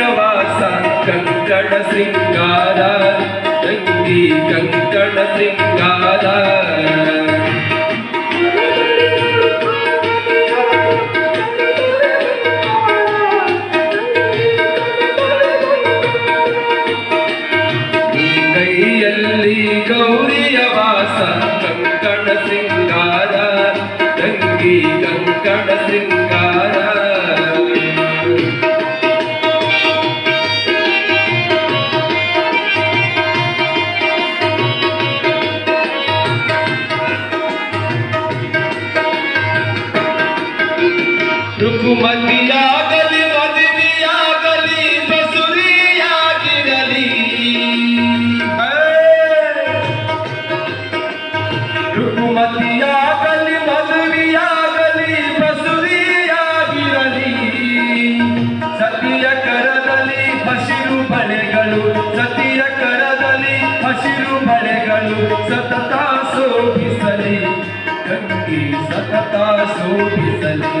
वीरवासान् कङ्कणसि ಗಂಗಾಗಲಿ ಮದುವೆಯಾಗಲಿ, ಬಸುರಿಯಾಗಿರಲಿ. ಋತುಮತಿಯಾಗಲಿ ಮದುವೆಯಾಗಲಿ, ಬಸುರಿಯಾಗಿರಲಿ. ಸತಿಯ ಕರದಲ್ಲಿ ಹಸಿರು ಬಳೆಗಳು, ಸತಿಯ ಕರದಲ್ಲಿ ಹಸಿರು ಬಳೆಗಳು ಸತತ ಸೋಪಿಸಲಿ ಗಂಗೆ ಸತತ ಸೋಪಿಸಲಿ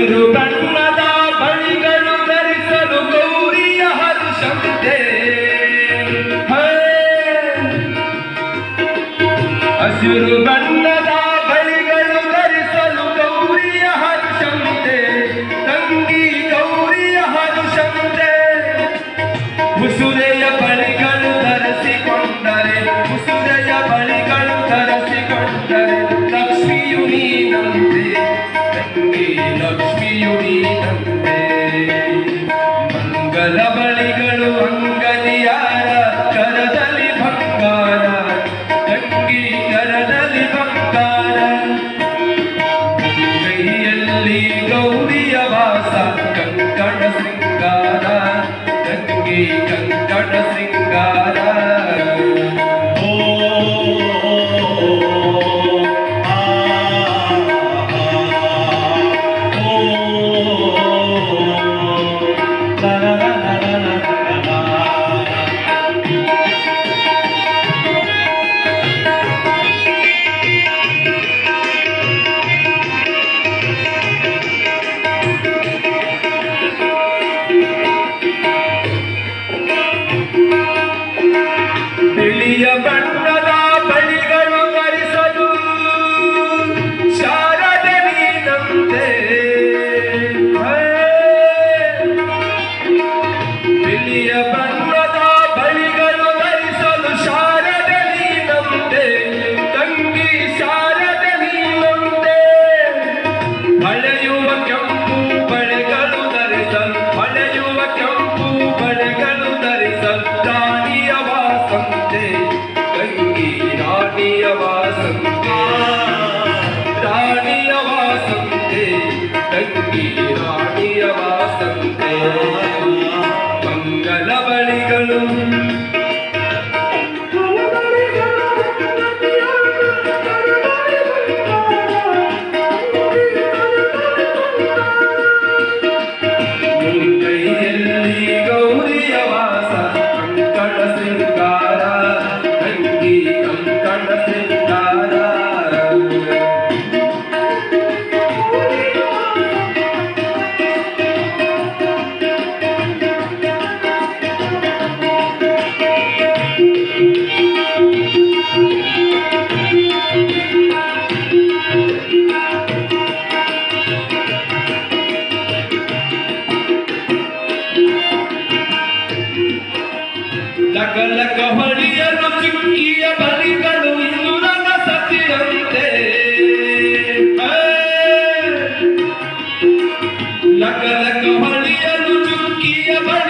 ಇಂದು ಕಣ್ಣದ ಬಳಿಗಳು ಗೌರಿಯ ಹರುಷವಿದೆ. ಹಸಿರು ಬಣ್ಣ ಮಂಗಲ ಬಳಿಗಳು ಲಗಲಕ ಹೊಳಿಯಲು ಚಿಕ್ಕಿಯ ಬಲಿಗಳು ಇಂದುರನ ಸತಿಯಂತೆ ಲಗಲಕ ಹೊಳಿಯಲು ಚುಕ್ಕಿಯ ಬಲಿ